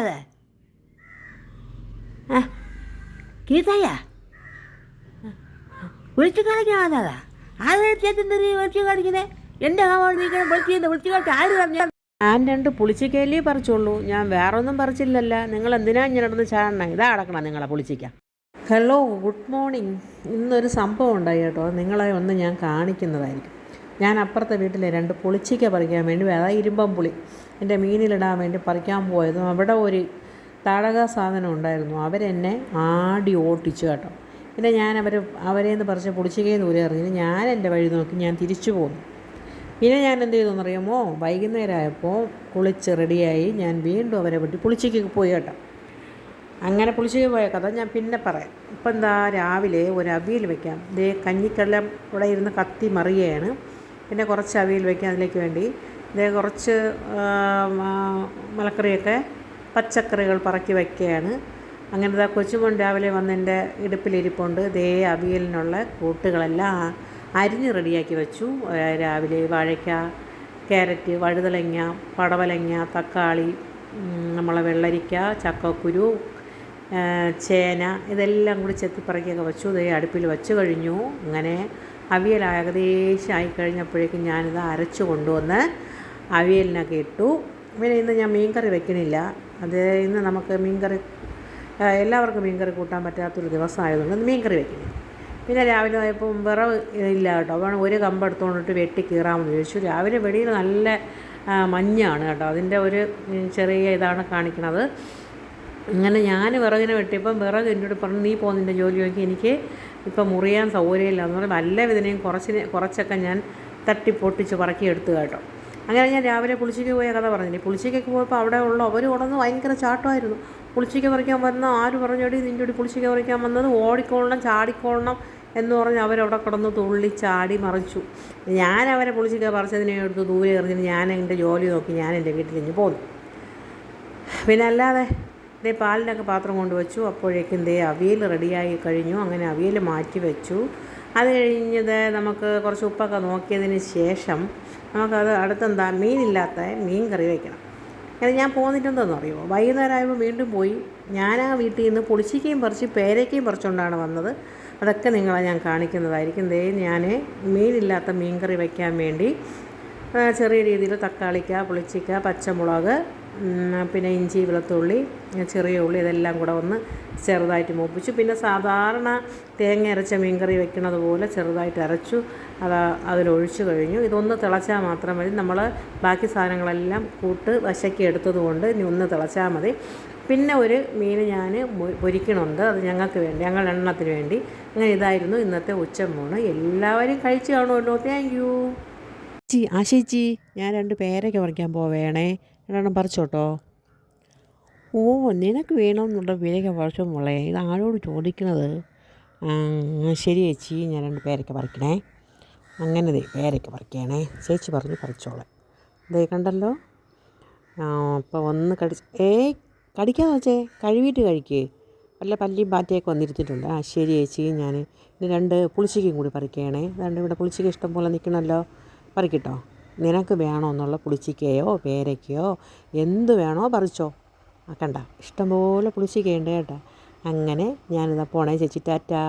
അത് ആ കീതയ വിളിച്ചു കാണിക്കാതാ ആരെ ചേട്ടൻ വിളിച്ചു കാണിക്കുന്നേ എന്റെ കാവാണ് നീ വിളിച്ചു വിളിച്ചു കാണിച്ച ആര് പറഞ്ഞു? ഞാൻ രണ്ട് പുളിച്ചിക്കയിലേ പറിച്ചുള്ളൂ. ഞാൻ വേറെ ഒന്നും പറിച്ചില്ലല്ല. നിങ്ങൾ എന്തിനാ ഇങ്ങനെ നടന്ന് ചാടണം? ഇതാ അടക്കണം നിങ്ങളെ പുളിച്ചിക്ക ഹലോ ഗുഡ് മോർണിംഗ് ഇന്നൊരു സംഭവം ഉണ്ടായി കേട്ടോ. നിങ്ങളെ ഒന്ന് ഞാൻ കാണിക്കുന്നതായിരിക്കും. ഞാൻ അപ്പുറത്തെ വീട്ടിലെ രണ്ട് പുളിച്ചിക്ക പറിക്കാൻ വേണ്ടി അതായത് ഇരുമ്പം പുളി. എന്റെ മീനിലിടാൻ വേണ്ടി പറിക്കാൻ പോയതും അവിടെ ഒരു തടക സാധനം ഉണ്ടായിരുന്നു അവരെന്നെ ആടി ഓട്ടിച്ചു കേട്ടോ. പിന്നെ ഞാൻ അവർ അവരെന്ന് പറിച്ച പുളിച്ചിക്കയിൽ ദൂരെ എറിഞ്ഞിട്ട് ഞാൻ എന്റെ വഴി നോക്കി ഞാൻ തിരിച്ചു പോന്നു. പിന്നെ ഞാൻ എന്ത് ചെയ്തെന്ന് അറിയാമോ വൈകുന്നേരം ആയപ്പോൾ കുളിച്ച് റെഡിയായി ഞാൻ വീണ്ടും അവരെ പറ്റി പുളിച്ചിക്ക് പോയി കേട്ടോ. അങ്ങനെ പുളിച്ചിക്ക് പോയ കഥ ഞാൻ പിന്നെ പറയാം. ഇപ്പം എന്താ രാവിലെ ഒരു അവിയൽ വെക്കാം. ദേ കഞ്ഞിക്കടല ഇവിടെ ഇരുന്ന് കത്തി മറിയുകയാണ്. പിന്നെ കുറച്ച് അവിയൽ വയ്ക്കും അതിലേക്ക് വേണ്ടി. ദേ കുറച്ച് മലക്കറിയൊക്കെ പച്ചക്കറികൾ പറക്കി വയ്ക്കുകയാണ്. അങ്ങനെ ദാ കൊച്ചുമോൻ രാവിലെ വന്ന് എന്റെ ഇടുപ്പിലിരിപ്പുണ്ട്. ദേ അവിയലിനുള്ള കൂട്ടുകളെല്ലാം അരിഞ്ഞ് റെഡിയാക്കി വെച്ചു. രാവിലെ വാഴയ്ക്ക ക്യാരറ്റ് വഴുതലങ്ങ പടവലങ്ങ തക്കാളി നമ്മളെ വെള്ളരിക്ക ചക്കക്കുരു ചേന ഇതെല്ലാം കൂടി ചെത്തിപ്പറക്കിയൊക്കെ വെച്ചു. ദേ അടുപ്പിൽ വെച്ച് കഴിഞ്ഞു. അങ്ങനെ അവിയൽ ഏകദേശം ആയിക്കഴിഞ്ഞപ്പോഴേക്കും ഞാനിത് അരച്ച് കൊണ്ടുവന്ന് അവിയലിനൊക്കെ ഇട്ടു. പിന്നെ ഇന്ന് ഞാൻ മീൻകറി വെക്കണില്ല. അത് ഇന്ന് നമുക്ക് മീൻകറി എല്ലാവർക്കും മീൻകറി കൂട്ടാൻ പറ്റാത്തൊരു ദിവസമായതുകൊണ്ട് മീൻകറി വെക്കില്ല പിന്നെ രാവിലെ ആയപ്പോൾ വിറവ് ഇല്ല കേട്ടോ. അപ്പോൾ ഒരു കമ്പ് എടുത്തുകൊണ്ടിട്ട് വെട്ടി കീറാമെന്ന് ചോദിച്ചു രാവിലെ വെളിയിൽ നല്ല മഞ്ഞാണ് കേട്ടോ. അതിന്റെ ഒരു ചെറിയ ഇതാണ് കാണിക്കണത്. അങ്ങനെ ഞാൻ വിറകിനെ വെട്ടിയപ്പം വിറക് എന്നോട് പറഞ്ഞു നീ പോകുന്നതിന്റെ ജോലി നോക്കി. എനിക്ക് ഇപ്പം മുറിയാൻ സൗകര്യമില്ല എന്ന് പറഞ്ഞാൽ നല്ല വിധനയും കുറച്ചിനെ കുറച്ചൊക്കെ ഞാൻ തട്ടി പൊട്ടിച്ച് പറക്കി എടുത്തു കേട്ടോ. അങ്ങനെ ഞാൻ രാവിലെ പുളിച്ചിക്ക് പോയ കഥ പറഞ്ഞില്ലേ? പുളിച്ചിക്കൊക്കെ പോയപ്പോൾ അവിടെ ഉള്ള അവർ ഉടന്ന് ഭയങ്കര ചാട്ടമായിരുന്നു. പുളിച്ചിക്ക പറിക്കാൻ വന്ന ആര് പറഞ്ഞോടി നിന്റെ കൂടി പുളിച്ചിക്ക പറിക്കാൻ വന്നത് ഓടിക്കൊള്ളണം ചാടിക്കൊള്ളണം എന്ന് പറഞ്ഞ് അവരവിടെ കിടന്ന് തുള്ളി ചാടി മറിച്ചു. ഞാൻ അവരെ പുളിച്ചിക്ക പറിച്ചതിനെ എടുത്ത് ദൂരെ എറിഞ്ഞിട്ട് ഞാൻ എന്റെ ജോലി നോക്കി ഞാൻ എന്റെ വീട്ടിലിഞ്ഞ് പോന്നു. പിന്നെ അല്ലാതെ ദേ പാലിനൊക്കെ പാത്രം കൊണ്ട് വെച്ചു അപ്പോഴേക്കും ദേ അവിയൽ റെഡിയായി കഴിഞ്ഞു. അങ്ങനെ അവിയൽ മാറ്റി വെച്ചു. അത് കഴിഞ്ഞത് നമുക്ക് കുറച്ച് ഉപ്പൊക്കെ നോക്കിയതിന് ശേഷം നമുക്കത് അടുത്തെന്താ മീനില്ലാത്ത മീൻ കറി വയ്ക്കണം അങ്ങനെ ഞാൻ പോന്നിട്ടുണ്ടെന്ന് അറിയുമോ? വൈകുന്നേരം ആയപ്പോൾ വീണ്ടും പോയി. ഞാൻ ആ വീട്ടിൽ നിന്ന് പുളിച്ചിക്കയും പറിച്ച് പേരയ്ക്കയും പറിച്ചുകൊണ്ടാണ് വന്നത്. അതൊക്കെ നിങ്ങളെ ഞാൻ കാണിക്കുന്നതായിരിക്കും. ദേ ഞാൻ മീനില്ലാത്ത മീൻ കറി വയ്ക്കാൻ വേണ്ടി ചെറിയ രീതിയിൽ തക്കാളിക്ക പുളിച്ചിക്ക പച്ചമുളക് പിന്നെ ഇഞ്ചി വെളുത്തുള്ളി ചെറിയ ഉള്ളി ഇതെല്ലാം കൂടെ ഒന്ന് ചെറുതായിട്ട് മൂപ്പിച്ചു. പിന്നെ സാധാരണ തേങ്ങ അരച്ച മീൻകറി വെക്കുന്നത് പോലെ ചെറുതായിട്ട് അരച്ചു. അത് അതിലൊഴിച്ചു കഴിഞ്ഞു. ഇതൊന്ന് തിളച്ചാൽ മാത്രം മതി. നമ്മൾ ബാക്കി സാധനങ്ങളെല്ലാം കൂട്ട് വശക്കി എടുത്തതുകൊണ്ട് ഇനി ഒന്ന് തിളച്ചാൽ മതി. പിന്നെ ഒരു മീൻ ഞാൻ പൊരിക്കണുണ്ട്. അത് ഞങ്ങൾക്ക് വേണ്ടി ഞങ്ങൾ എണ്ണത്തിന് വേണ്ടി. അങ്ങനെ ഇതായിരുന്നു ഇന്നത്തെ ഉച്ചമൂണ്. എല്ലാവരും കഴിച്ചു കാണുമല്ലോ. താങ്ക് യു ചേച്ചി ആശേച്ചി ഞാൻ രണ്ട് പേരൊക്കെ പറിക്കാൻ പോവേണേ. രണ്ടെണ്ണം പറിച്ചോട്ടോ? ഓ നിനക്ക് വേണമെന്നുള്ള പേരൊക്കെ പറിച്ചോ മോളെ. ഇത് ആരോട് ചോദിക്കണത്? ശരി ചേച്ചി ഞാൻ രണ്ട് പേരൊക്കെ പറിക്കണേ. അങ്ങനെ ദേ പേരൊക്കെ പറിക്കണേ. ചേച്ചി പറഞ്ഞ് പറിച്ചോളെ. ദേ കണ്ടല്ലോ? അപ്പോൾ ഒന്ന് കടി ഏയ് കടിക്കാതെ വെച്ചേ കഴുകിയിട്ട് കഴിക്കേ. വല്ല പല്ലിയും പാറ്റയൊക്കെ വന്നിരുത്തിയിട്ടുണ്ട്. ആ ശരി ചേച്ചി ഞാൻ ഇനി രണ്ട് പുളിച്ചിക്കയും കൂടി പറിക്കണേ. രണ്ട് ഇവിടെ പുളിച്ചിക്ക ഇഷ്ടം പോലെ നിൽക്കണമല്ലോ പറിക്കട്ടോ? നിനക്ക് വേണോ എന്നുള്ള പുളിച്ചിക്കയോ പേരയ്ക്കയോ എന്ത് വേണോ പറിച്ചോ. ആക്കണ്ട കണ്ട ഇഷ്ടംപോലെ പുളിച്ചിക്കയുണ്ട് കേട്ടോ. അങ്ങനെ ഞാനിതാ പോണേ ചേച്ചി ടാറ്റാ.